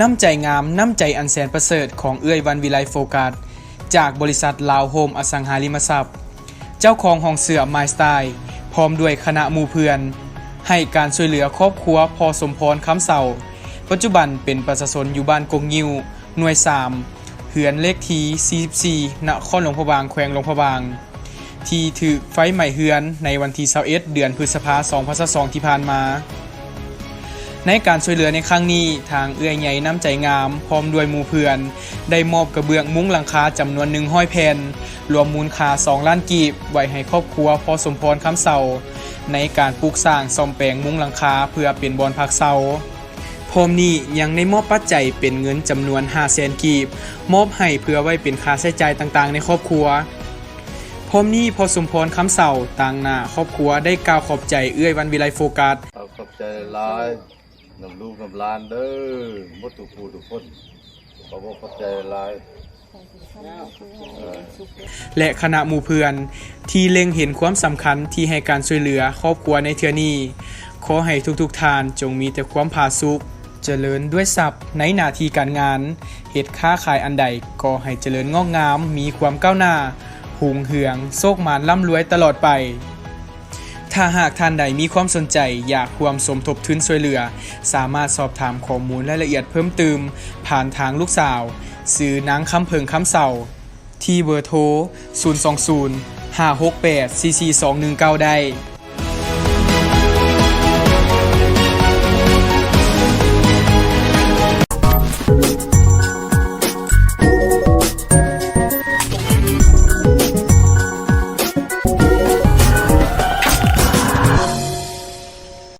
น้ำใจงามน้ำใจอันแสนประเสริฐของเอื้อยวันวิไลโฟกัสจากบริษัทลาวโฮมอสังหาริมทรัพย์ เจ้าของห้องเสือไมสไตล์พร้อมด้วยคณะมูเพื่อน ให้การช่วยเหลือครอบครัวพอสมพรคำเสาปัจจุบันเป็นประชาชนอยู่บ้านกงยิวหน่วย 3 เหือนเลขที่44 นครหลวงพระบางแขวงหลวงพระบาง ที่ถือไฟใหม่เฮือนในวันที่21เดือนพฤษภาคม 2022 ที่ผ่านมา ในการช่วยเหลือในครั้งนี้ทางเอื้อยใหญ่น้ำใจงาม พร้อมด้วยมูเพื่อน ได้มอบกระเบื้องมุ้งหลังคาจำนวนหนึ่งห้อยแผ่นรวมมูลค่า2ล้านกีบไว้ให้ครอบครัวพอสมพรคำเสาในการปลูกสร้างซ่อมแปลงมุ้งหลังคาเพื่อเป็นบอนพักเสาพร้อมนี้ยังได้มอบปัจจัยเป็นเงินจำนวน5 0 0แสนกีบ มอบให้เพื่อไว้เป็นค่าใช้จ่ายต่างๆ ในครอบครัวพร้อมนี้พอสมพรคำเสาต่างหน้าครอบครัวได้กล่าวขอบใจเอื้อยวันวิไลโฟกัสขอบใจหลาย นำลูกนำหลานเด้อมดทุกผูทุกคนขอบอกขอบใจหลายและคณะหมู่เพื่อน ที่เล็งเห็นความสำคัญที่ให้การช่วยเหลือครอบครัวในเทือนี้ ขอให้ทุกๆทานจงมีแต่ความผาสุกเจริญด้วยทรัพย์ในหน้าที่การงานเหตุค้าขายอันใดก็ให้เจริญงอกงาม มีความก้าวหน้า หุงเหือง โชคมานร่ำรวยตลอดไป ถ้าหากท่านใดมีความสนใจอยากควมสมทบทุนช่วยเหลือ สามารถสอบถามข้อมูลรายละเอียดเพิ่มเติมผ่านทางลูกสาว สื่อนางคำเพิงคำเศร้าที่เบอร์โทร 020 568 4421ได้